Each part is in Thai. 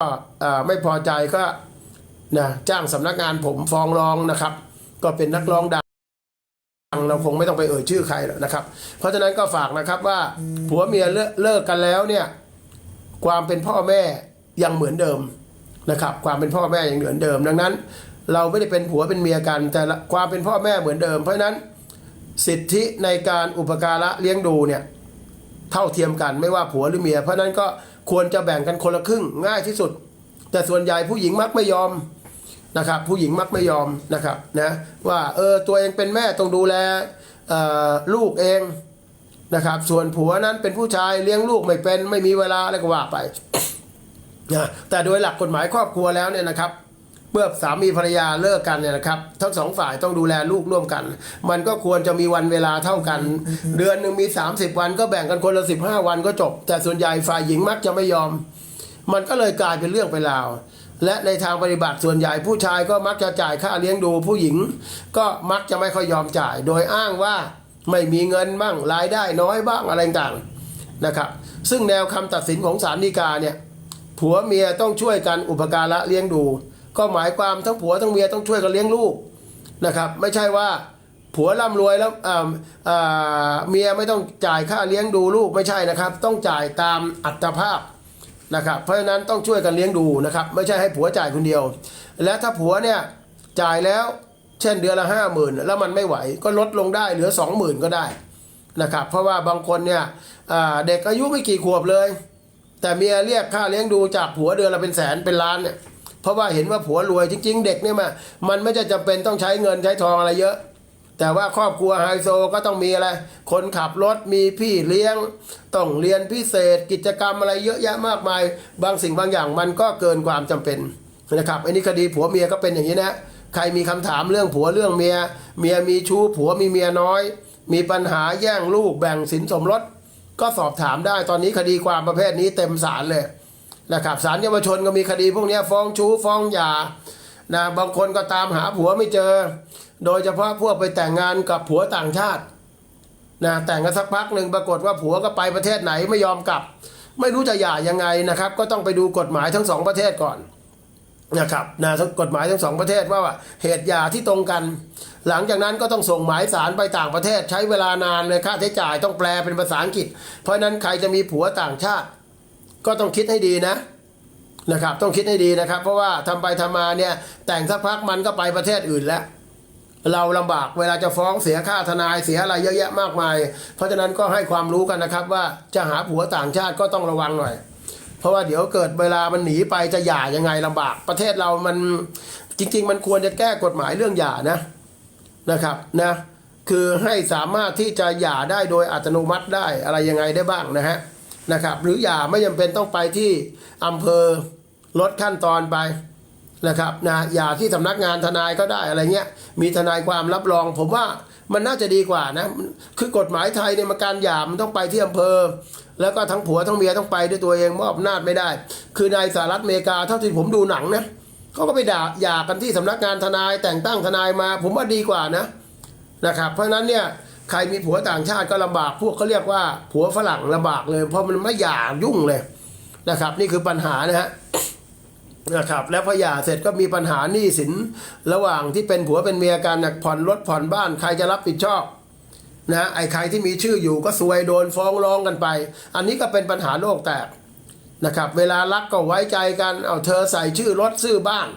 เอ่อไม่พอใจก็นะจ้างสำนักงานผมฟ้องร้องนะครับ ก็เป็นนักร้องดังเราคงไม่ต้องไปเอ่ยชื่อใครหรอกนะครับ เพราะฉะนั้นก็ฝากนะครับว่าผัวเมียเลิกเลิกกันแล้วเนี่ยความเป็นพ่อแม่ยังเหมือนเดิมนะครับ ความเป็นพ่อแม่ยังเหมือนเดิม ดังนั้น เราไม่ได้เป็นผัวเป็นเมียกัน แต่ความเป็นพ่อแม่เหมือนเดิม เพราะฉะนั้นสิทธิในการอุปการะเลี้ยงดูเนี่ยเท่าเทียมกันไม่ว่าผัวหรือเมีย เพราะฉะนั้นก็ ควรจะแบ่งกันคนละครึ่งง่ายที่สุด แต่ส่วนใหญ่ผู้หญิงมักไม่ยอมนะครับ ผู้หญิงมักไม่ยอมนะครับนะว่าเออตัวเองเป็นแม่ต้องดูแลลูกเองนะครับ ส่วนผัวนั้นเป็นผู้ชายเลี้ยงลูกไม่เป็นไม่มีเวลาอะไรก็ว่าไปนะแต่โดยหลักกฎหมายครอบครัวแล้วเนี่ยนะครับ เมื่อสามีภรรยาเลิกกันเนี่ยนะครับทั้งสองฝ่ายต้องดูแลลูกร่วมกัน มันก็ควรจะมีวันเวลาเท่ากัน เดือนหนึ่งมี 30 วันก็แบ่งกันคนละ 15 วันก็จบ แต่ส่วนใหญ่ฝ่ายหญิงมักจะไม่ยอม มันก็เลยกลายเป็นเรื่องเป็นราว และในทางปฏิบัติส่วนใหญ่ผู้ชายก็มักจะจ่ายค่าเลี้ยงดูผู้หญิง ก็มักจะไม่ค่อยยอมจ่าย โดยอ้างว่าไม่มีเงินบ้างรายได้น้อยบ้างอะไรต่างๆนะครับ ซึ่งแนวคำตัดสินของศาลฎีกาเนี่ยผัวเมียต้องช่วยกันอุปการะเลี้ยงดู ก็หมายความทั้งผัวทั้งเมียต้องช่วยกันเลี้ยงลูกนะครับ ไม่ใช่ว่าผัวร่ำรวยแล้วเมียไม่ต้องจ่ายค่าเลี้ยงดูลูกไม่ใช่นะครับ ต้องจ่ายตามอัตภาพนะครับ เพราะฉะนั้นต้องช่วยกันเลี้ยงดูนะครับ ไม่ใช่ให้ผัวจ่ายคนเดียว และถ้าผัวเนี่ยจ่ายแล้วเช่นเดือนละห้าหมื่นแล้วมันไม่ไหวก็ลดลงได้เหลือสองหมื่นก็ได้นะครับ เพราะว่าบางคนเนี่ยเด็กอายุไม่กี่ขวบเลย แต่เมียเรียกค่าเลี้ยงดูจากผัวเดือนละเป็นแสนเป็นล้านเนี่ย เพราะว่าเห็นว่าผัวรวยจริง ๆ เด็กเนี่ยมันมันไม่จะจำเป็นต้องใช้เงินใช้ทองอะไรเยอะ แต่ว่าครอบครัวไฮโซก็ต้องมีอะไร คนขับรถมีพี่เลี้ยง ต้องเรียนพิเศษกิจกรรมอะไรเยอะแยะมากมาย บางสิ่งบางอย่างมันก็เกินความจำเป็นนะครับอันนี้คดีผัวเมียก็เป็นอย่างนี้นะใครมีคำถามเรื่องผัวเรื่องเมีย เมียมีชู้ผัวมีเมียน้อย มีปัญหาแย่งลูกแบ่งสินสมรสก็สอบถามได้ตอนนี้คดีความประเภทนี้เต็มศาลเลย นะครับศาลเยาวชนก็มีคดีพวกนี้ฟ้องชู้ฟ้องหย่านะบางคนก็ตามหาผัวไม่เจอ โดยเฉพาะพวกไปแต่งงานกับผัวต่างชาตินะแต่งกันสักพักหนึ่งปรากฏว่าผัวก็ไปประเทศไหนไม่ยอมกลับ ไม่รู้จะหย่ายังไงนะครับ ก็ต้องไปดูกฎหมายทั้งสองประเทศก่อนนะครับนะกฎหมายทั้งสองประเทศว่าเหตุหย่าที่ตรงกัน หลังจากนั้นก็ต้องส่งหมายสารไปต่างประเทศ ใช้เวลานานเลยค่าใช้จ่ายต้องแปลเป็นภาษาอังกฤษ เพราะนั้นใครจะมีผัวต่างชาติ ก็ต้องคิดให้ดีนะนะครับ ต้องคิดให้ดีนะครับ เพราะว่าทำไปทำมาเนี่ยแต่งสักพักมันก็ไปประเทศอื่นแล้วเราลำบากเวลาจะฟ้องเสียค่าทนายเสียอะไรเยอะแยะมากมาย เพราะฉะนั้นก็ให้ความรู้กันนะครับ ว่าจะหาผัวต่างชาติก็ต้องระวังหน่อย เพราะว่าเดี๋ยวเกิดเวลามันหนีไปจะหย่ายังไงลำบาก ประเทศเรามันจริง ๆ มันควรจะแก้กฎหมายเรื่องหย่านะนะครับนะคือให้สามารถที่จะหย่าได้โดยอัตโนมัติได้อะไรยังไงได้บ้างนะฮะ นะครับ หรือหย่าไม่จำเป็นต้องไปที่อำเภอลดขั้นตอนไปนะครับนะหย่าที่สำนักงานทนายก็ได้อะไรเงี้ยมีทนายความรับรอง ผมว่ามันน่าจะดีกว่านะคือกฎหมายไทยเนี่ยมันการหย่ามันต้องไปที่อำเภอ แล้วก็ทั้งผัวทั้งเมียต้องไปด้วยตัวเองมอบอำนาจไม่ได้ คือในสหรัฐอเมริกาเท่าที่ผมดูหนังนะเขาก็ไปด่าหย่ากันที่สำนักงานทนายแต่งตั้งทนายมา ผมว่าดีกว่านะนะครับ เพราะฉะนั้นเนี่ย ใครมีผัวต่างชาติก็ลำบากพวกเขาเรียกว่าผัวฝรั่งลำบากเลย เพราะมันไม่หย่ายุ่งเลยนะครับ นี่คือปัญหานะฮะนะครับแล้วพอหย่าเสร็จก็มีปัญหาหนี้สินระหว่างที่เป็นผัวเป็นเมียกันนะผ่อนรถผ่อนบ้านใครจะรับผิดชอบนะไอ้ใครที่มีชื่ออยู่ก็ซวยโดนฟ้องร้องกันไป อันนี้ก็เป็นปัญหาโลกแตกนะครับ เวลารักก็ไว้ใจกันเอาเธอใส่ชื่อรถซื้อบ้าน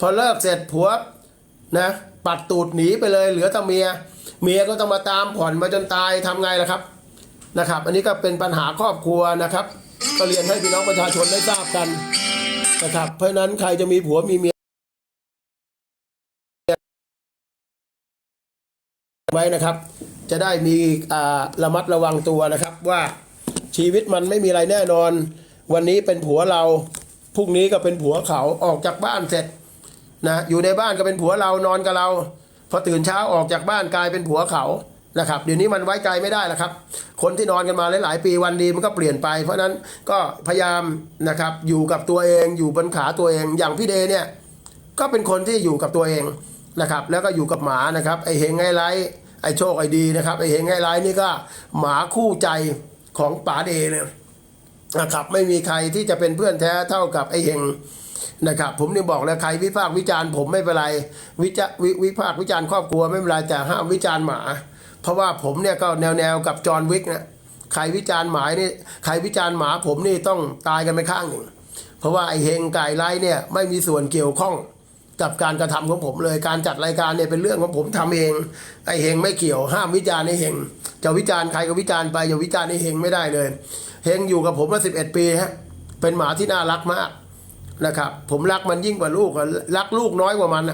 พอเลิกเสร็จผัวนะปัดตูดหนีไปเลยเหลือแต่เมีย เมียก็ต้องมาตามผ่อนมาจนตายทำไงล่ะครับนะครับ อันนี้ก็เป็นปัญหาครอบครัวนะครับ ก็เรียนให้พี่น้องประชาชนได้ทราบกันนะครับ เพราะนั้นใครจะมีผัวมีเมียไว้นะครับ จะได้มีอ่าระมัดระวังตัวนะครับว่าชีวิตมันไม่มีอะไรแน่นอน วันนี้เป็นผัวเราพรุ่งนี้ก็เป็นผัวเขาออกจากบ้านเสร็จนะอยู่ในบ้านก็เป็นผัวเรานอนกับเรา อตื่นเช้าออกจากบ้านกลายเป็นผัวเขานะครับเดี๋ยวนี้มันไว้ใจไม่ได้แล้วครับ คนที่นอนกันมาหลายๆปีวันดีมันก็เปลี่ยนไป เพราะนั้นก็พยายามนะครับอยู่กับตัวเองอยู่บนขาตัวเองอย่างพี่เดเนี่ยก็เป็นคนที่อยู่กับตัวเองนะครับ แล้วก็อยู่กับหมานะครับไอเฮงไอไรไอโชคไอดีนะครับไอเฮงไอไรนี่ก็หมาคู่ใจของป๋าเดเลยนะครับไม่มีใครที่จะเป็นเพื่อนแท้เท่ากับไอเฮง นะครับผมนี่บอกแล้วใครวิพากษ์วิจารณ์ผมไม่เป็นไรวิจวิวิพากษ์วิจารณ์ครอบครัวไม่เป็นไรแต่ห้ามวิจารณ์หมา เพราะว่าผมเนี่ยก็แนวแนวกับจอห์นวิกนะใครวิจารณ์หมานี่ใครวิจารณ์หมาผมนี่ต้องตายกันไปข้างหนึ่งเพราะว่าไอเฮงไก่ไล่เนี่ยไม่มีส่วนเกี่ยวข้องกับการกระทำของผมเลยการจัดรายการเนี่ยเป็นเรื่องของผมทำเองไอเฮงไม่เกี่ยวห้ามวิจารณ์ไอเฮงจะวิจารณ์ใครก็วิจารณ์ไปอย่าวิจารณ์ไอเฮงไม่ได้เลยเฮงอยู่กับผมมาสิบเอ็ดปีฮะเป็นหมาที่น่ารักมาก นะครับ ผมรักมันยิ่งกว่าลูกอะรักลูกน้อยกว่ามัน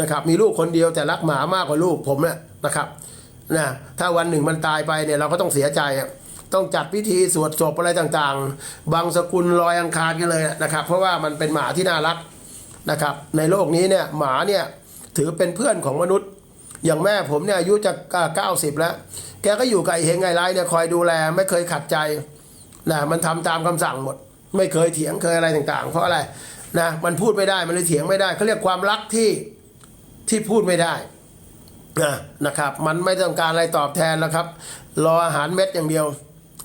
นะครับ มีลูกคนเดียวแต่รักหมามากกว่าลูกผมเนี่ยนะครับนะถ้าวันหนึ่งมันตายไปเนี่ยเราก็ต้องเสียใจต้องจัดพิธีสวดศพอะไรต่างๆ บางสกุลลอยอังคารกันเลยนะครับ เพราะว่ามันเป็นหมาที่น่ารักนะครับ ในโลกนี้เนี่ยหมาเนี่ยถือเป็นเพื่อนของมนุษย์ อย่างแม่ผมเนี่ยอายุจะเก้าสิบแล้ว แกก็อยู่กับไอเฮงไงไรเนี่ยคอยดูแลไม่เคยขัดใจนะมันทำตามคำสั่งหมด ไม่เคยเถียงเคยอะไรต่างๆ เพราะอะไรนะมันพูดไม่ได้มันเลยเถียงไม่ได้เขาเรียกความรักที่ที่พูดไม่ได้นะนะครับ มันไม่ต้องการอะไรตอบแทนแล้วครับ รออาหารเม็ดอย่างเดียว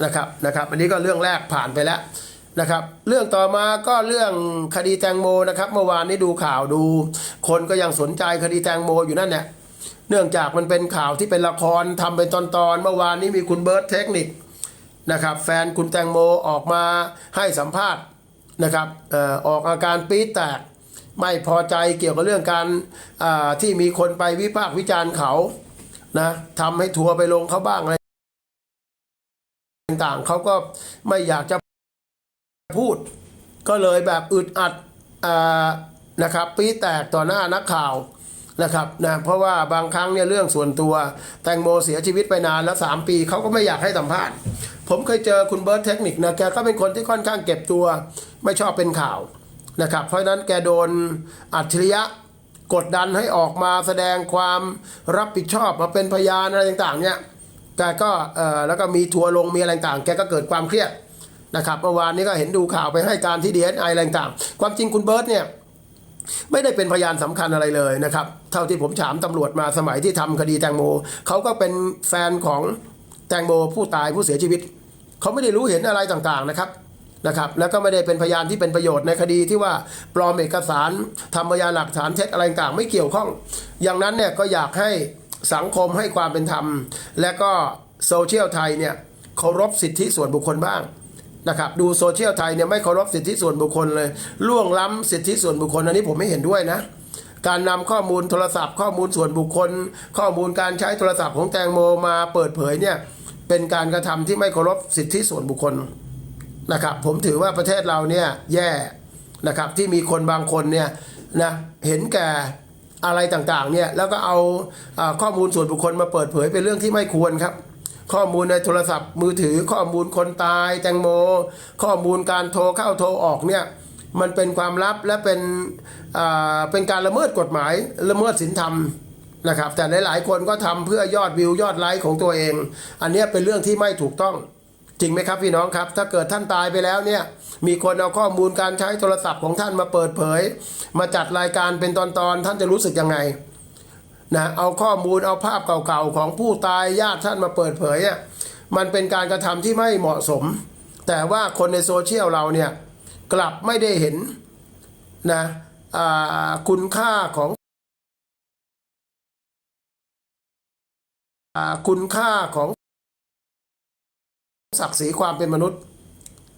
นะครับนะครับ อันนี้ก็เรื่องแรกผ่านไปแล้วนะครับ เรื่องต่อมาก็เรื่องคดีแตงโมนะครับ เมื่อวานนี้ดูข่าวดู คนก็ยังสนใจคดีแตงโมอยู่นั่นแหละเนื่องจากมันเป็นข่าวที่เป็นละครทำเป็นตอนๆเมื่อวานนี้มีคุณเบิร์ตเทคนิค นะครับแฟนคุณแตงโมออกมาให้สัมภาษณ์นะครับออกอาการปี๊ดแตกไม่พอใจเกี่ยวกับเรื่องการที่มีคนไปวิพากษ์วิจารณ์เขานะทำให้ทัวร์ไปลงเขาบ้างอะไรต่างๆเขาก็ไม่อยากจะพูด ก็เลยแบบอึดอัดอนะครับปี๊แตกต่อหน้านักข่าวนะครับนะเพราะว่าบางครั้งเนี่ยเรื่องส่วนตัวแตงโมเสียชีวิตไปนานแล้ว 3 ปีเขาก็ไม่อยากให้สัมภาษณ์ ผมเคยเจอคุณเบิร์ตเทคนิคนะแกก็เป็นคนที่ค่อนข้างเก็บตัว ไม่ชอบเป็นข่าวนะครับ เพราะนั้นแกโดนอัจฉริยะกดดันให้ออกมาแสดงความรับผิดชอบมาเป็นพยานอะไรต่างๆเนี่ยแกก็เออแล้วก็มีทัวร์ลงมีอะไรต่างๆแกก็เกิดความเครียดนะครับเมื่อวานนี้ก็เห็นดูข่าวไปให้การที่ดีเอสไออะไรต่างๆความจริงคุณเบิร์ตเนี่ยไม่ได้เป็นพยานสำคัญอะไรเลยนะครับ เท่าที่ผมถามตำรวจมาสมัยที่ทำคดีแตงโมเขาก็เป็นแฟนของแตงโมผู้ตายผู้เสียชีวิต เขาไม่ได้รู้เห็นอะไรต่างๆนะครับนะครับแล้วก็ไม่ได้เป็นพยานที่เป็นประโยชน์ในคดีที่ว่าปลอมเอกสารทำพยานหลักฐานเท็จอะไรต่างๆไม่เกี่ยวข้อง อย่างนั้นเนี่ยก็อยากให้สังคมให้ความเป็นธรรม และก็โซเชียลไทยเนี่ยเคารพสิทธิส่วนบุคคลบ้างนะครับดูโซเชียลไทยเนี่ยไม่เคารพสิทธิส่วนบุคคลเลยล่วงล้ำสิทธิส่วนบุคคลอันนี้ผมไม่เห็นด้วยนะการนำข้อมูลโทรศัพท์ ข้อมูลส่วนบุคคล ข้อมูลการใช้โทรศัพท์ของแตงโมมาเปิดเผยเนี่ย เป็นการกระทำที่ไม่เคารพสิทธิส่วนบุคคลนะครับ ผมถือว่าประเทศเราเนี่ยแย่นะครับที่มีคนบางคนเนี่ยนะเห็นแก่อะไรต่างๆเนี่ยแล้วก็เอาอาข้อมูลส่วนบุคคลมาเปิดเผยเป็นเรื่องที่ไม่ควรครับ ข้อมูลในโทรศัพท์ มือถือข้อมูลคนตายแตงโม ข้อมูลการโทรเข้าโทรออกเนี่ยมันเป็นความลับและเป็นอ่าเป็นการละเมิดกฎหมายละเมิดศีลธรรม นะครับ แต่หลายๆคนก็ทำเพื่อยอดวิวยอดไลค์ของตัวเอง อันนี้เป็นเรื่องที่ไม่ถูกต้องจริงไหมครับพี่น้องครับ ถ้าเกิดท่านตายไปแล้วเนี่ยมีคนเอาข้อมูลการใช้โทรศัพท์ของท่านมาเปิดเผย มาจัดรายการเป็นตอนๆท่านจะรู้สึกยังไงนะเอาข้อมูลเอาภาพเก่าๆของผู้ตายญาติท่านมาเปิดเผยอะมันเป็นการกระทำที่ไม่เหมาะสม แต่ว่าคนในโซเชียลเราเนี่ยกลับไม่ได้เห็นนะคุณค่าของ คุณค่าของศักดิ์ศรีความเป็นมนุษย์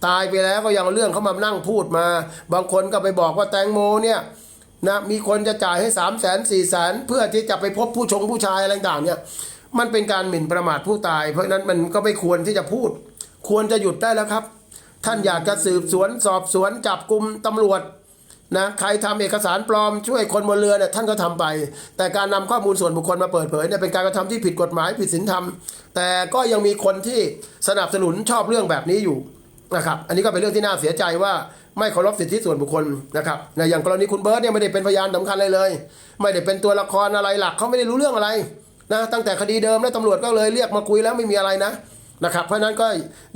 ตายไปแล้วก็ยังเรื่องเขามานั่งพูดมา บางคนก็ไปบอกว่าแตงโมเนี่ยนะมีคนจะจ่ายให้สามแสนสี่แสนเพื่อที่จะไปพบผู้ชงผู้ชายอะไรต่างเนี่ยมันเป็นการหมิ่นประมาทผู้ตาย เพราะนั้นมันก็ไม่ควรที่จะพูด ควรจะหยุดได้แล้วครับ ท่านอยากจะสืบสวนสอบสวนจับกลุ่มตำรวจ นะใครทำเอกสารปลอมช่วยคนบนเรือเนี่ยท่านก็ทำไป แต่การนำข้อมูลส่วนบุคคลมาเปิดเผยเนี่ยเป็นการกระทำที่ผิดกฎหมายผิดศีลธรรม แต่ก็ยังมีคนที่สนับสนุนชอบเรื่องแบบนี้อยู่นะครับอันนี้ก็เป็นเรื่องที่น่าเสียใจว่าไม่เคารพสิทธิส่วนบุคคลนะครับนะอย่างกรณีคุณเบิร์ตเนี่ยไม่ได้เป็นพยานสำคัญเลยเลย ไม่ได้เป็นตัวละครอะไรหลักเขาไม่ได้รู้เรื่องอะไรนะตั้งแต่คดีเดิมแล้วตำรวจก็เลยเรียกมาคุยแล้วไม่มีอะไรนะนะครับเพราะฉะนั้นก็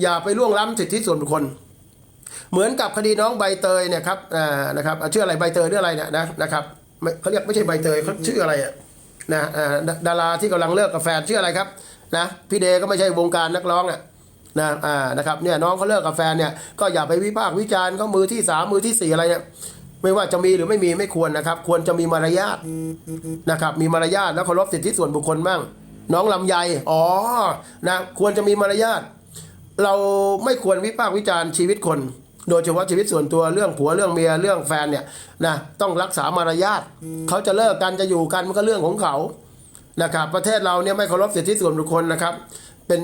อย่าไปล่วงล้ำสิทธิส่วนบุคคล เหมือนกับคดีน้องใบเตยเนี่ยครับอ่านะครับชื่ออะไรใบเตยหรืออะไรเนี่ยนะนะครับเขาเรียกไม่ใช่ใบเตยเขาชื่ออะไรอะนะอ่าดาราที่กำลังเลิกกับแฟนชื่ออะไรครับนะพี่เดก็ไม่ใช่วงการนักร้องอะนะอ่านะครับเนี่ยน้องเขาเลิกกับแฟนเนี่ยก็อย่าไปวิพากษ์วิจารณ์เขามือที่สามมือที่สี่อะไรเนี่ยไม่ว่าจะมีหรือไม่มีไม่ควรนะครับ ควรจะมีมารยาทนะครับ มีมารยาทแล้วเคารพสิทธิส่วนบุคคลบ้างน้องลำไยอ๋อนะควรจะมีมารยาท เราไม่ควรวิพากษ์วิจารณ์ชีวิตคน โดยเฉพาะชีวิตส่วนตัวเรื่องผัวเรื่องเมียเรื่องแฟนเนี่ยนะต้องรักษามารยาทเขาจะเลิกกันจะอยู่กันมันก็เรื่องของเขานะครับ ประเทศเราเนี่ยไม่เคารพสิทธิส่วนบุคคลนะครับเป็น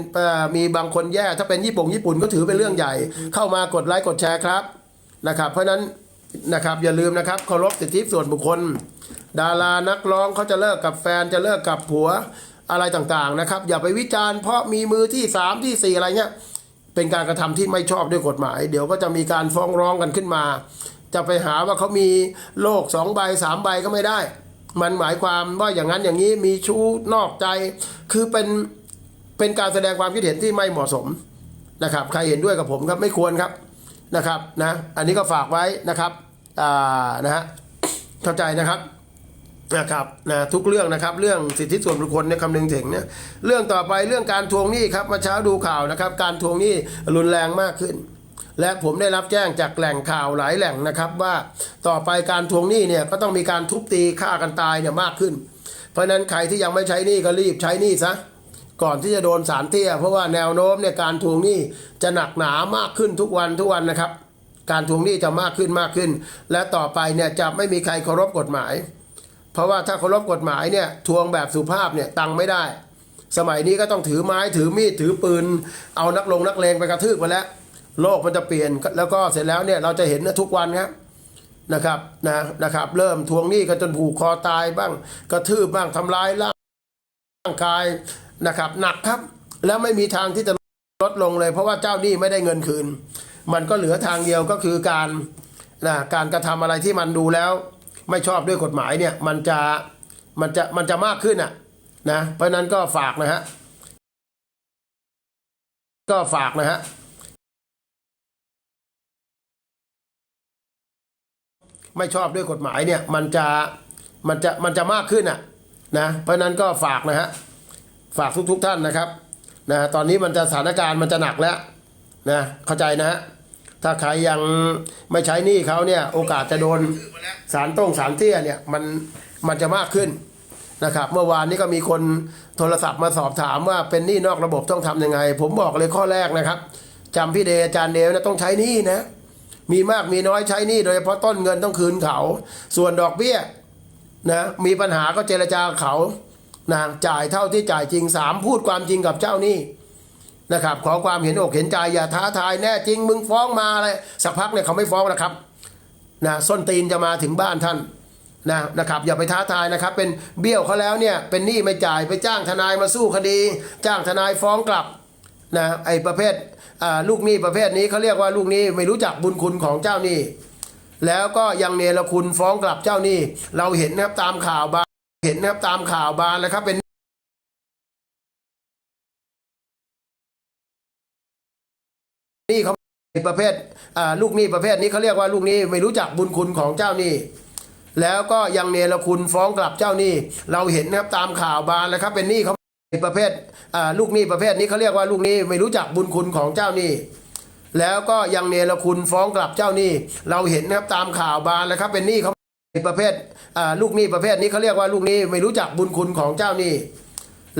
มีบางคนแย่ถ้าเป็นญี่ปุ่นญี่ปุ่นก็ถือเป็นเรื่องใหญ่ เข้ามากดไลค์กดแชร์ครับนะครับ เพราะฉะนั้นนะครับอย่าลืมนะครับเคารพสิทธิส่วนบุคคล ดารานักร้องเขาจะเลิกกับแฟนจะเลิกกับผัวอะไรต่างๆนะครับ อย่าไปวิจารณ์เพราะมีมือที่สามที่สี่อะไรเงี้ย เป็นการกระทำที่ไม่ชอบด้วยกฎหมาย เดี๋ยวก็จะมีการฟ้องร้องกันขึ้นมา จะไปหาว่าเขามีโลกสองใบสามใบก็ไม่ได้ มันหมายความว่าอย่างนั้นอย่างนี้มีชู้นอกใจ คือเป็นเป็นการแสดงความคิดเห็นที่ไม่เหมาะสมนะครับ ใครเห็นด้วยกับผมครับไม่ควรครับนะครับนะ อันนี้ก็ฝากไว้นะครับอ่านะฮะเข้าใจนะครับ นะครับนะทุกเรื่องนะครับเรื่องสิทธิส่วนบุคคลเนี่ยคำนึงถึงเนี่ยเรื่องต่อไปเรื่องการทวงหนี้ครับมาเช้าดูข่าวนะครับ การทวงหนี้รุนแรงมากขึ้น และผมได้รับแจ้งจากแหล่งข่าวหลายแหล่งนะครับ ว่าต่อไปการทวงหนี้เนี่ยก็ต้องมีการทุบตีฆ่ากันตายเนี่ยมากขึ้น เพราะฉะนั้นใครที่ยังไม่ใช้หนี้ก็รีบใช้หนี้ซะก่อนที่จะโดนสารเตี้ยเพราะว่าแนวโน้มเนี่ยการทวงหนี้จะหนักหนามากขึ้นทุกวันทุกวันนะครับ การทวงหนี้จะมากขึ้นมากขึ้น และต่อไปเนี่ยจะไม่มีใครเคารพกฎหมาย เพราะว่าถ้าเคารพกฎหมายเนี่ยทวงแบบสุภาพเนี่ยตังไม่ได้ สมัยนี้ก็ต้องถือไม้ถือมีดถือปืน เอานักลงนักเลงไปกระทืบมาแล้ว โลกมันจะเปลี่ยนแล้วก็เสร็จแล้วเนี่ยเราจะเห็นนะทุกวันครับนะครับนะนะครับ เริ่มทวงหนี้กันจนผูกคอตายบ้างกระทืบบ้างทำร้ายร่างกายนะครับ หนักครับ แล้วไม่มีทางที่จะลดลงเลย เพราะว่าเจ้าหนี้ไม่ได้เงินคืน มันก็เหลือทางเดียวก็คือการนะการกระทำอะไรที่มันดูแล้ว ไม่ชอบด้วยกฎหมายเนี่ยมันจะมันจะมันจะมากขึ้นอะนะเพราะนั้นก็ฝากนะฮะก็ฝากนะฮะไม่ชอบด้วยกฎหมายเนี่ยมันจะมันจะมันจะมากขึ้นอะนะเพราะนั้นก็ฝากนะฮะฝากทุกๆท่านนะครับนะตอนนี้มันจะสถานการณ์มันจะหนักแล้วนะเข้าใจนะฮะ ถ้าใครยังไม่ใช้หนี้เขาเนี่ยโอกาสจะโดนสารต้งสารเตี้ยเนี่ยมันมันจะมากขึ้นนะครับ เมื่อวานนี้ก็มีคนโทรศัพท์มาสอบถามว่าเป็นหนี้นอกระบบต้องทำยังไง ผมบอกเลยข้อแรกนะครับจำพี่เดชอาจารย์เดวนะต้องใช้หนี้นะ มีมากมีน้อยใช้หนี้โดยเฉพาะต้นเงินต้องคืนเขา ส่วนดอกเบี้ยนะมีปัญหาก็เจรจาเขานะจ่ายเท่าที่จ่ายจริงสามพูดความจริงกับเจ้าหนี้ นะครับขอความเห็นอกเห็นใจอย่าท้าทายแน่จริงมึงฟ้องมาอะไรสักพักเนี่ยเขาไม่ฟ้องนะครับนะส้นตีนจะมาถึงบ้านท่านนะนะครับอย่าไปท้าทายนะครับ เป็นเบี้ยวเขาแล้วเนี่ยเป็นหนี้ไม่จ่ายไปจ้างทนายมาสู้คดี จ้างทนายฟ้องกลับนะไอ้ประเภทอ่าลูกหนี้ประเภทนี้เขาเรียกว่าลูกหนี้ไม่รู้จักบุญคุณของเจ้าหนี้ แล้วก็ยังเนรคุณฟ้องกลับเจ้าหนี้ เราเห็นนะครับตามข่าวบานเห็นนะครับตามข่าวบานแล้วครับเป็น นี้เขาประเภทลูกหนี้ประเภทนี้เขาเรียกว่าลูกหนี้ไม่รู้จักบุญคุณของเจ้าหนี้แล้วก็ยังเนรคุณฟ้องกลับเจ้าหนี้เราเห็นนะครับตามข่าวบานแล้วครับเป็นหนี้เขาประเภทลูกหนี้ประเภทนี้เขาเรียกว่าลูกหนี้ไม่รู้จักบุญคุณของเจ้าหนี้แล้วก็ยังเนรคุณฟ้องกลับเจ้าหนี้เราเห็นนะครับตามข่าวบานแล้วครับเป็นหนี้เขาประเภทลูกหนี้ประเภทนี้เขาเรียกว่าลูกหนี้ไม่รู้จักบุญคุณของเจ้าหนี้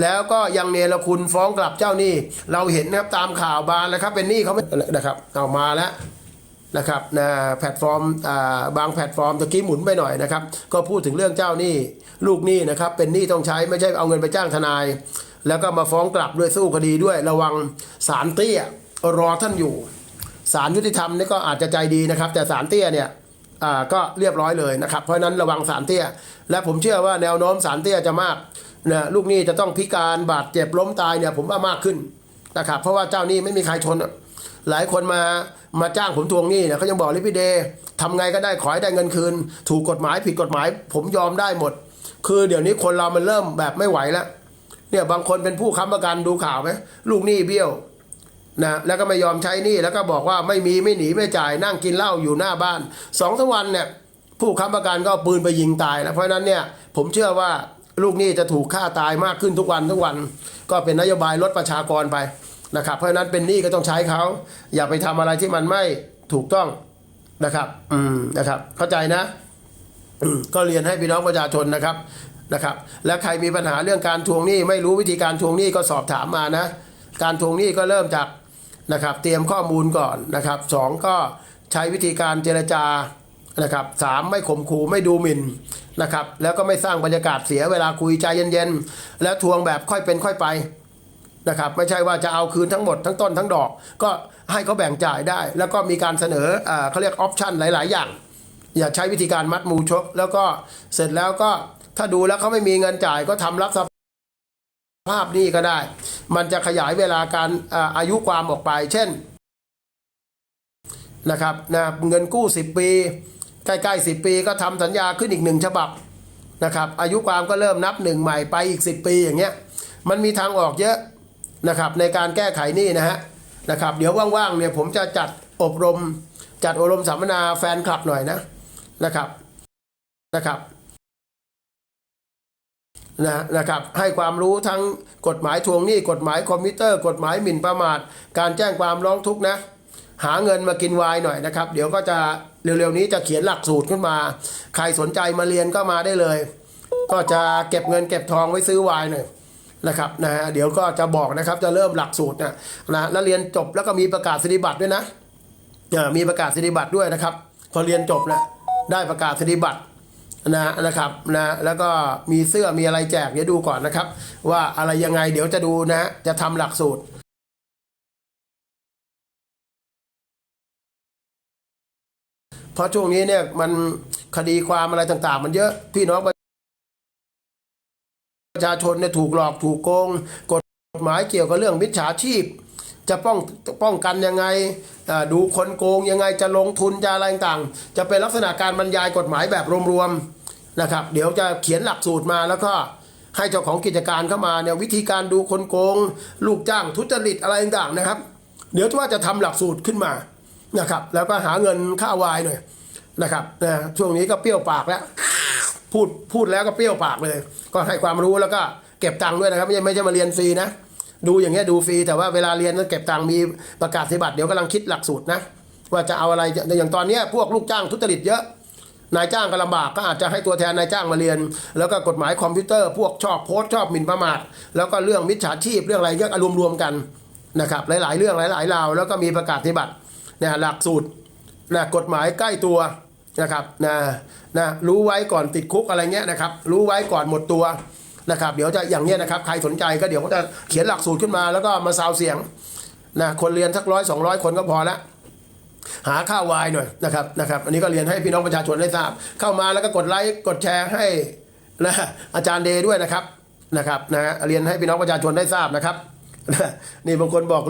แล้วก็ยังเนรคุณฟ้องกลับเจ้าหนี้เราเห็นนะครับตามข่าวบานแล้วครับเป็นหนี้เขาไม่นะครับเอามาแล้วนะครับนะแพลตฟอร์มอ่าบางแพลตฟอร์มตะกี้หมุนไปหน่อยนะครับ ก็พูดถึงเรื่องเจ้าหนี้ลูกหนี้นะครับ เป็นหนี้ต้องใช้ไม่ใช่เอาเงินไปจ้างทนาย แล้วก็มาฟ้องกลับด้วยสู้คดีด้วยระวังศาลเตี้ยรอท่านอยู่ศาลยุติธรรมนี่ก็อาจจะใจดีนะครับ แต่ศาลเตี้ยเนี่ยอ่าก็เรียบร้อยเลยนะครับ เพราะฉะนั้นระวังศาลเตี้ย และผมเชื่อว่าแนวโน้มศาลเตี้ยจะมาก นะลูกหนี้จะต้องพิการบาดเจ็บล้มตายเนี่ยผมว่ามากขึ้นนะครับเพราะว่าเจ้าหนี้ไม่มีใครทนอะหลายคนมามาจ้างผมทวงหนี้เนี่ยเขายังบอกเลยพี่เดย์ทำไงก็ได้ขอให้ได้เงินคืน ถูกกฎหมายผิดกฎหมาย ผมยอมได้หมด คือเดี๋ยวนี้คนเรามันเริ่มแบบไม่ไหวแล้วเนี่ยบางคนเป็นผู้ค้ำประกันดูข่าวไหมลูกหนี้เบี้ยวนะแล้วก็ไม่ยอมใช้หนี้แล้วก็บอกว่าไม่มีไม่หนีไม่จ่ายนั่งกินเหล้าอยู่หน้าบ้านสองทั้งวันเนี่ยผู้ค้ำประกันก็เอาปืนไปยิงตายแล้วเพราะนั้นเนี่ยผมเชื่อว่า ลูกหนี้จะถูกฆ่าตายมากขึ้นทุกวันทุกวัน ก็เป็นนโยบายลดประชากรไปนะครับ เพราะฉะนั้นเป็นหนี้ก็ต้องใช้เขาอย่าไปทำอะไรที่มันไม่ถูกต้องนะครับ อืมนะครับ เข้าใจนะก็เรียนให้พี่น้องประชาชนนะครับนะครับ และใครมีปัญหาเรื่องการทวงหนี้ไม่รู้วิธีการทวงหนี้ก็สอบถามมานะ การทวงหนี้ก็เริ่มจากนะครับ เตรียมข้อมูลก่อนนะครับสองก็ใช้วิธีการเจรจา นะครับสามไม่ข่มขู่ไม่ดูหมิ่นนะครับแล้วก็ไม่สร้างบรรยากาศเสียเวลาคุยใจเย็นๆ แล้วทวงแบบค่อยเป็นค่อยไปนะครับไม่ใช่ว่าจะเอาคืนทั้งหมดทั้งต้นทั้งดอก ก็ให้เขาแบ่งจ่ายได้ แล้วก็มีการเสนออเขาเรียกออปชันหลาย ๆ อย่าง อย่าใช้วิธีการมัดมูชก แล้วก็เสร็จแล้วก็ถ้าดูแล้วเขาไม่มีเงินจ่ายก็ทำรับสภาพนี้ก็ได้ มันจะขยายเวลาการอาอายุความออกไป เช่นนะครับนะเงินกู้ 10 ปี ใกล้ๆ10 ปีก็ทำสัญญาขึ้นอีกหนึ่งฉบับนะครับ อายุความก็เริ่มนับหนึ่งใหม่ไปอีก 10 ปีอย่างเงี้ยมันมีทางออกเยอะนะครับในการแก้ไขนี้นะฮะนะครับเดี๋ยวว่างๆเนี่ยผมจะจัดอบรมจัดอบรมสัมมนาแฟนคลับหน่อยนะนะครับนะครับนะนะครับให้ความรู้ทั้งกฎหมายทวงหนี้ กฎหมายคอมพิวเตอร์ กฎหมายหมิ่นประมาท การแจ้งความร้องทุกข์นะ หาเงินมากินวายหน่อยนะครับ เดี๋ยวก็จะ เร็วๆนี้จะเขียนหลักสูตรขึ้นมา ใครสนใจมาเรียนก็มาได้เลย ก็จะเก็บเงินเก็บทองไว้ซื้อวายหน่อยนะครับนะฮะเดี๋ยวก็จะบอกนะครับจะเริ่มหลักสูตรนะนะแล้วเรียนจบแล้วก็มีประกาศนียบัตรด้วยนะเอ่อมีประกาศนียบัตรด้วยนะครับ พอเรียนจบนะได้ประกาศนียบัตรนะนะครับนะแล้วก็มีเสื้อมีอะไรแจกเดี๋ยวดูก่อนนะครับ ว่าอะไรยังไงเดี๋ยวจะดูนะจะทำหลักสูตร เพราะช่วงนี้เนี่ยมันคดีความอะไรต่าง ๆ มันเยอะพี่น้องประชาชนเนี่ยถูกหลอกถูกโกงกฎหมายเกี่ยวกับเรื่องมิจฉาชีพ จะป้องป้องกันยังไงดูคนโกงยังไงจะลงทุนจะอะไรต่างๆ จะเป็นลักษณะการบรรยายกฎหมายแบบรวมๆนะครับ เดี๋ยวจะเขียนหลักสูตรมาแล้วก็ให้เจ้าของกิจการเข้ามาเนี่ยวิธีการดูคนโกง ลูกจ้างทุจริตอะไรต่างๆนะครับ เดี๋ยวว่าจะทำหลักสูตรขึ้นมา นะครับ แล้วก็หาเงินค่าวายหน่อยนะครับนะช่วงนี้ก็เปรี้ยวปากแล้ว พูดพูดแล้วก็เปรี้ยวปากเลย ก็ให้ความรู้แล้วก็เก็บตังค์ด้วยนะครับ ไม่ใช่ไม่ใช่มาเรียนฟรีนะ ดูอย่างเงี้ยดูฟรีแต่ว่าเวลาเรียนต้องเก็บตังค์มีประกาศสิบัตรเดี๋ยวกำลังคิดหลักสูตรนะว่าจะเอาอะไรอย่างตอนนี้พวกลูกจ้างทุจริตเยอะนายจ้างก็ลำบากก็อาจจะให้ตัวแทนนายจ้างมาเรียน แล้วก็กฎหมายคอมพิวเตอร์ พวกชอบโพสชอบหมิ่นประมาทแล้วก็เรื่องมิจฉาชีพเรื่องอะไรเยอะรวมๆกันนะครับหลายๆ เรื่องหลายๆราวแล้วก็มีประกาศสิบัตรเนี่ยหลักสูตรนะกฎหมายใกล้ตัวนะครับนะนะรู้ไว้ก่อนติดคุกอะไรเงี้ยนะครับ รู้ไว้ก่อนหมดตัวนะครับ เดี๋ยวจะอย่างเนี้ยนะครับ ใครสนใจก็เดี๋ยวก็จะเขียนหลักสูตรขึ้นมา แล้วก็มาซาวเสียงนะคนเรียนสักร้อยสองร้อยคนก็พอละหาค่าวายหน่อยนะครับนะครับ อันนี้ก็เรียนให้พี่น้องประชาชนได้ทราบ เข้ามาแล้วก็กดไลค์กดแชร์ให้นะอาจารย์เดย์ด้วยนะครับนะครับนะเรียนให้พี่น้องประชาชนได้ทราบนะครับนี่บางคนบอก